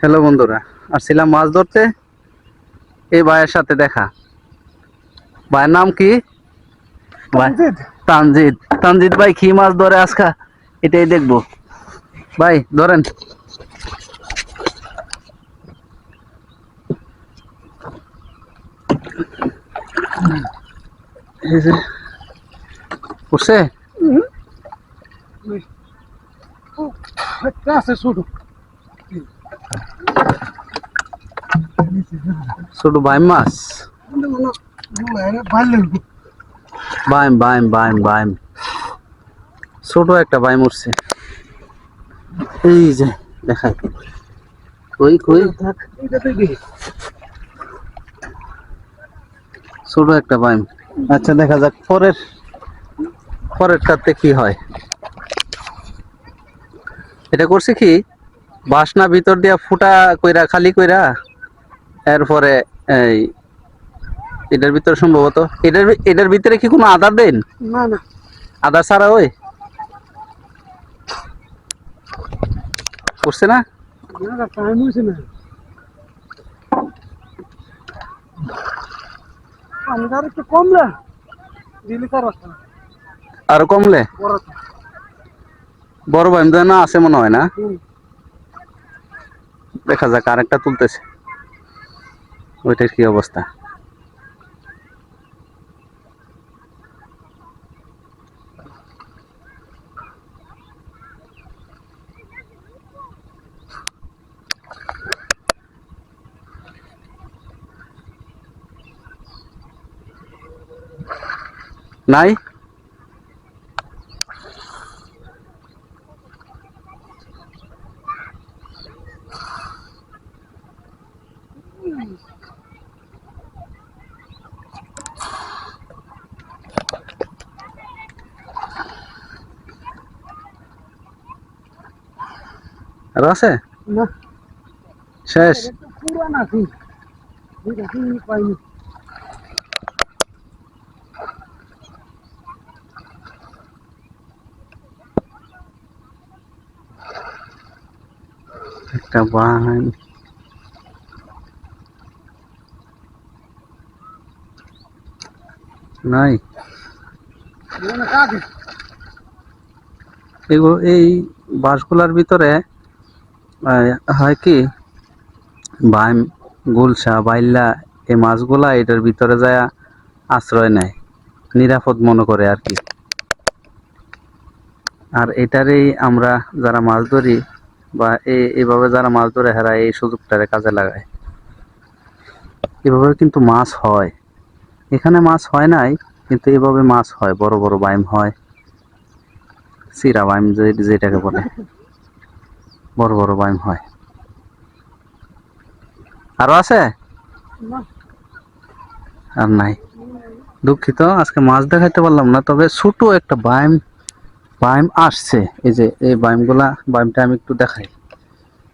Hello বন্ধুরা আসছিলাম মাছ ধরতে। এই ভাইয়ের সাথে দেখা। ভাইয়ের নাম কি? তানজিদ। তানজিদ। ভাই কি মাছ ধরে আজকা? এটাই দেখব। ভাই ধরেন। উঠছে? আছে ছোট ভাই মাছ? বাইম বাইম বাইম বাইম। ছোট একটা বাইম উঠছে। এই যে, দেখাই। কই কই? ছোট একটা বাইম। আচ্ছা দেখা যাক পরের, পরেরটাতে কি হয়। এটা করছে কি? বাসনা ভিতর দিয়া ফুটা কইরা খালি কইরা এরপরে এই এটার ভিতরে সম্ভবত এটার এটার ভিতরে কি কোনো আদার দেন? না না। আদার ছাড়া ওই? করছে না? আর কমলে। বড় বড় ভাই না আছে মনে হয় না। দেখা যাক আরেকটা তুলতেছে। ওইটার কি অবস্থা? নাই? আর আছে? না। শেষ। একটু বান নাই। এই বাঁশগুলার ভিতরে হয় কি? বাইম গুলশা, বাইল্লা, এই মাছগুলা এটার ভিতরে যায় আশ্রয় নেয়। নিরাপদ মনে করে আর কি। আর এটারই আমরা যারা মাছ ধরি বা এ- এভাবে যারা মাছ ধরে হেরা, এই সুযোগটারে কাজে লাগায়। এভাবে কিন্তু মাছ হয়। এখানে মাছ হয় নাই, কিন্তু এভাবে মাছ হয়, বড় বড় বাইম হয়। সিরা বাইম যেটাকে বলে। বড় বড় বাইম হয়। আরও আছে? আর নাই। দুঃখিত আজকে মাছ দেখাইতে পারলাম না তবে ছোট একটা বাইম বাইম আসছে। এই যে এই বাইমগুলা বাইমটা আমি একটু দেখাই।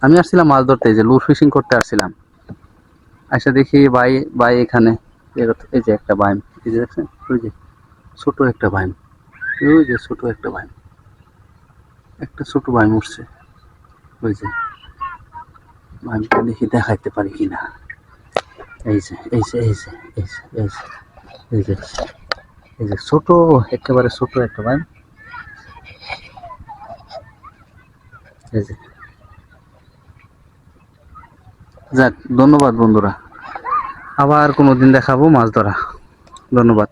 আমি আসছিলাম মাছ ধরতে এই যে লুর ফিশিং করতে আসছিলাম। আচ্ছা দেখি বাই বাই এখানে এই যে একটা বাইম এই যে দেখছেন? ওই যে ছোট একটা বাইম। ওই যে ছোট একটা বাইম। একটা ছোট বাইম উঠছে। ওই যে বাইমটা দেখি দেখাইতে পারি কিনা। এই যে এই যে এই যে এই যে এই যে এই যে এই যে ছোট, একেবারে ছোট একটা বাইম এই যে। যাক, ধন্যবাদ বন্ধুরা। আবার কোনোদিন দেখাবো মাছ ধরা। ধন্যবাদ।